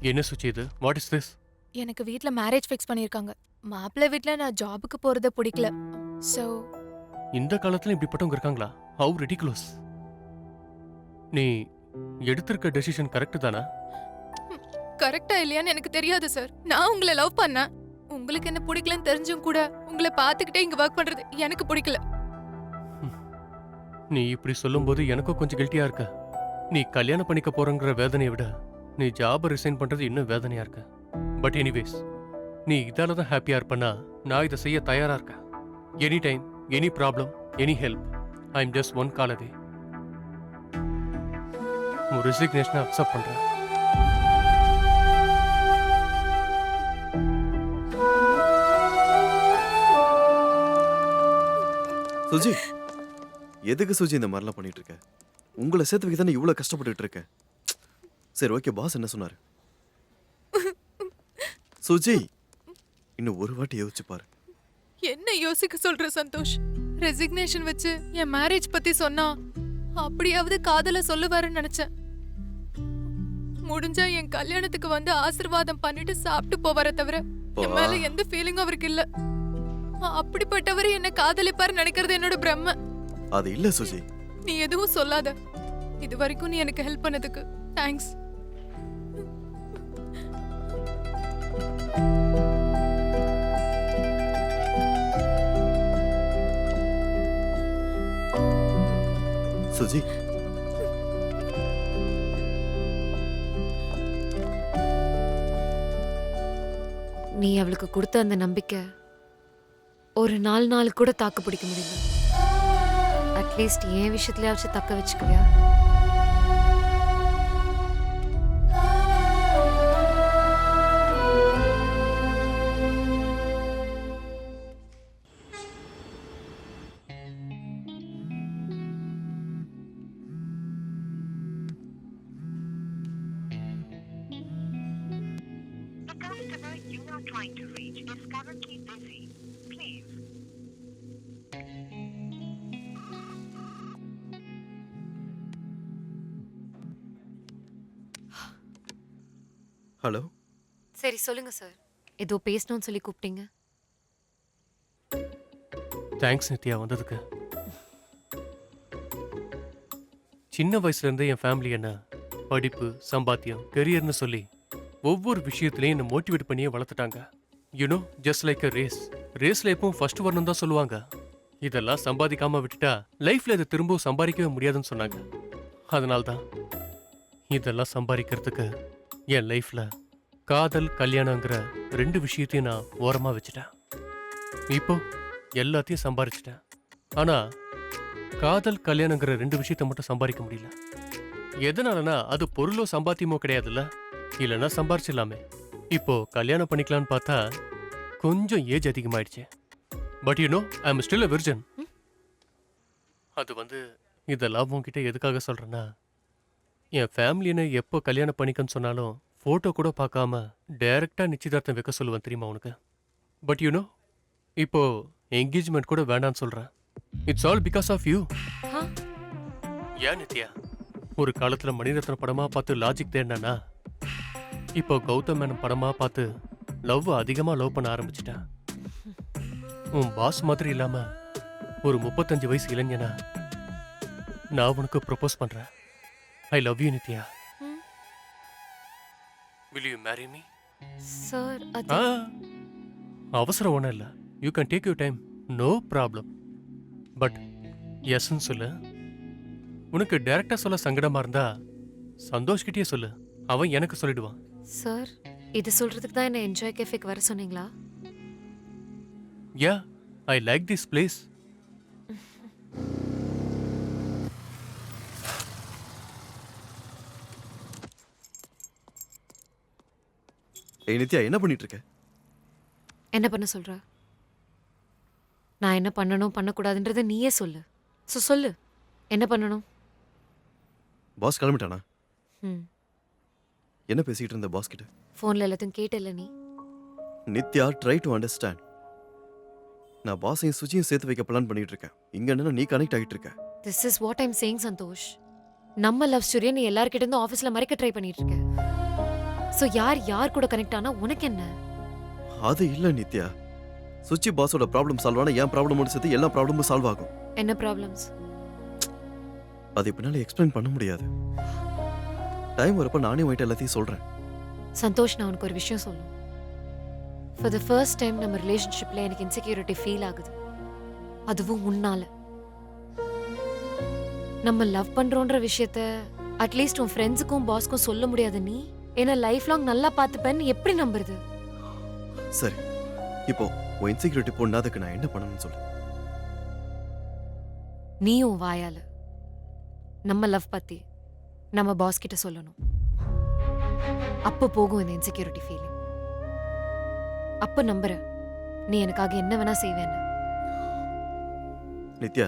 என்ன சுச்சி இது? What is this எனக்கு வீட்ல மேரேஜ் ஃபிக்ஸ் பண்ணிருக்காங்க. மாப்பிள்ளை வீட்ல நான் ஜாபுக்கு போறது பிடிக்கல. சோ இந்த காலத்துல இப்படிப்பட்டவங்க இருக்காங்களா? ஹவு ரெடிகுலஸ் நீ எடுத்திருக்க டெசிஷன் கரெக்ட் தானா? கரெக்டா இல்லையான்னு எனக்கு தெரியாது சார் நான் உங்களை லவ் பண்ணேன். உங்களுக்கு என்ன பிடிக்கலன்னு தெரிஞ்சும் கூட உங்களை பார்த்துக்கிட்டே இங்க ஒர்க் பண்றது எனக்கு பிடிக்கல. நீ இப்படி சொல்லும்போது எனக்கும் கொஞ்சம் கில்ட்டியா இருக்க. நீ கல்யாணம் பண்ணிக்க போறங்கிற வேதனையை விட நீ ஜாபை ரிசைன் பண்றது இன்னும் வேதனையாக இருக்கு. பட் எனிவேஸ் நீ இதால தான் ஹாப்பியா இருப்பனா நான் இதை செய்ய தயாராக இருக்கேன். Any time any problem any help I am just one call away உன் ரெசிக்னேஷனை அக்செப்ட் பண்றேன். சுஜி எதுக்கு சுஜி இந்த மாதிரிலாம் பண்ணிட்டு இருக்க? உங்களை சேர்த்து வைக்க தானே இவ்வளோ கஷ்டப்பட்டுட்டு இருக்க? சரி ஓகே பாஸ் என்ன சொன்னாரு? சுஜி இன்னும் ஒரு வாட்டி யோசிச்சு பாரு. என்ன யோசிக்க சொல்ற சந்தோஷ்? ரெசிக்னேஷன் வச்சு என் மேரேஜ் பத்தி சொன்னா அப்படியாவது காதல சொல்லுவாருன்னு நினைச்சேன். முடிஞ்சா என் கல்யாணத்துக்கு வந்து ஆசீர்வாதம் பண்ணிட்டு சாப்பிட்டு போவாரே தவிர என் மேல எந்த ஃபீலிங்கும் அவருக்கு இல்ல. அப்படிப்பட்டவர் என்ன காதலிப்பாரு நினைக்கிறது என்னோட பிரம்ம. அது இல்ல சுஜி. நீ எதுவும் சொல்லாத. இது வரைக்கும் நீ எனக்கு ஹெல்ப் பண்ணதுக்கு தேங்க்ஸ் சுஜி. நீ அவளுக்கு கொடுத்த அந்த நம்பிக்கை ஒரு நாலு நாள் கூட தாக்கு பிடிக்க முடியல. அட்லீஸ்ட் என் விஷயத்துலயாச்சும் தக்க வச்சுக்குவியா? Trying to reach is currently busy. Please. Hello சரி சொல்லுங்க சார் ஏதோ பேசணும்னு சொல்லி கூப்பிட்டீங்க. தேங்க்ஸ் நித்யா வந்ததுக்கு. சின்ன வயசுல இருந்தே என் ஃபேமிலி என்ன? படிப்பு சம்பாத்தியம் கெரியர்னு சொல்லி ஒவ்வொரு விஷயத்துலையும் என்னை மோட்டிவேட் பண்ணியே வளர்த்துட்டாங்க. You know just like a race ரேஸில் எப்பவும் ஃபர்ஸ்ட் வரணும் தான் சொல்லுவாங்க. இதெல்லாம் சம்பாதிக்காம விட்டுட்டா லைஃப்ல இதை திரும்பவும் சம்பாதிக்கவே முடியாதுன்னு சொன்னாங்க. அதனால தான் இதெல்லாம் சம்பாதிக்கிறதுக்கு என் லைஃப்ல காதல் கல்யாணங்கிற ரெண்டு விஷயத்தையும் நான் ஓரமா வச்சுட்டேன். இப்போ எல்லாத்தையும் சம்பாரிச்சிட்டேன் ஆனா காதல் கல்யாணங்கிற ரெண்டு விஷயத்த மட்டும் சம்பாதிக்க முடியல. எதனாலனா அது பொருளோ சம்பாத்தியமோ கிடையாதுல்ல. இல்லைன்னா சம்பாரிச்சிடலாமே. இப்போ கல்யாணம் பண்ணிக்கலாம்னு பார்த்தா கொஞ்சம் ஏஜ் அதிகமாயிடுச்சு. But you know I am still a virgin அது வந்து இதெல்லாம் உன்கிட்ட எதுக்காக சொல்றேன்னா என் ஃபேமிலி என்ன எப்போ கல்யாணம் பண்ணிக்கன்னு சொன்னாலும் ஃபோட்டோ கூட பார்க்காம டைரக்டா நிச்சயதார்த்தம் வைக்க சொல்லுவேன் தெரியுமா உனக்கு? பட் யூ நோ இப்போ என்கேஜ்மெண்ட் கூட வேண்டாம்னு சொல்றேன். It's all because of you? ஏன் நித்யா? ஒரு காலத்துல மணிரத்னம் படமா பார்த்து லாஜிக் தேடினா இப்போ கௌதம் மேனன் படமா பார்த்து லவ் அதிகமா லவ் பண்ண ஆரம்பிச்சிட்டேன். உன் பாஸ் மாதிரி இல்லாம ஒரு முப்பத்தஞ்சு வயசு இளைஞனா நான் உனக்கு ப்ரொபோஸ் பண்றேன். I love you Nithya. Will you marry me sir அது ஆ அவசரம் ஒன்றும் இல்லை. You can take you time no problem but எஸ்ன்னு சொல்லு. உனக்கு டைரக்டா சொல்ல சங்கடமா இருந்தா சந்தோஷ்கிட்டயே சொல்லு. அவன் எனக்கு சொல்லிடுவான். சார் இது சொல்றதுக்கு தான் என்ன என்ஜாய் கேஃபேக்கு வர சொன்னீங்களா? Yeah I like this place ஏய் நித்யா என்ன பண்ணிட்டு இருக்க என்ன பண்ண சொல்ற? நான் என்ன பண்ணணும் பண்ணக்கூடாதுன்றதை நீயே சொல்லு. ஸோ சொல்லு. என்ன பண்ணணும்? பாஸ் கிளம்பிட்டானா? ம். என்ன பேசிக்கிட்டு இருந்த பாஸ் கிட்ட? ஃபோனில் எல்லாத்தையும் கேட்டல நீ. நித்யா ட்ரை டு அண்டர்ஸ்டாண்ட் நான் பாஸையும் சுஜியும் சேர்த்து வைக்க பிளான் பண்ணிட்டு இருக்கேன். இங்க என்னன்னா நீ கனெக்ட் ஆகிட்டு இருக்க. This is what I'm saying Santhosh. நம்ம லவ் ஸ்டோரியை நீ எல்லார்கிட்ட இருந்தும் ஆஃபீஸில் மறைக்க ட்ரை பண்ணிட்டு இருக்க. ஸோ யார் யார் கூட கனெக்ட் ஆனா உனக்கு என்ன? அது இல்ல நித்யா. சுச்சி பாஸோட ப்ராப்ளம் சால்வ் ஆனா என் ப்ராப்ளமோட சேர்த்து எல்லா ப்ராப்ளமும் சால்வ் ஆகும். என்ன ப்ராப்ளம்ஸ் அது இப்பனால எக்ஸ்பிளைன் பண்ண முடியாது. டைம் வரப்ப நானே உன்கிட்ட எல்லாத்தையும் சொல்றேன். சந்தோஷ் நான் உனக்கு ஒரு விஷயம் சொல்லணும். ஃபார் த ஃபர்ஸ்ட் டைம் நம்ம ரிலேஷன்ஷிப்ல எனக்கு இன்செக்யூரிட்டி ஃபீல் ஆகுது. அதுவும் உன்னால. நம்ம லவ் பண்றோன்ற விஷயத்த அட்லீஸ்ட் உன் ஃப்ரெண்ட்ஸுக்கும் பாஸ்க்கும் சொல்ல முடியாது நீ. என்ன லைஃப் லாங் நல்லா பார்த்துப்பேன்னு எப்படி நம்புறது? சரி. இப்போ உன் இன்செக்யூரிட்டி பொண்ணாதுக்கு நான் என்ன பண்ணணும்னு சொல்லு. நீ உன் வாயால நம்ம லவ் பத்தி நம்ம பாஸ் கிட்ட சொல்லணும். அப்போ போகும் இந்த இன்செக்யூரிட்டி ஃபீலிங் அப்ப நம்புற நீ எனக்காக என்ன வேணா செய்வேன்னு. நித்யா.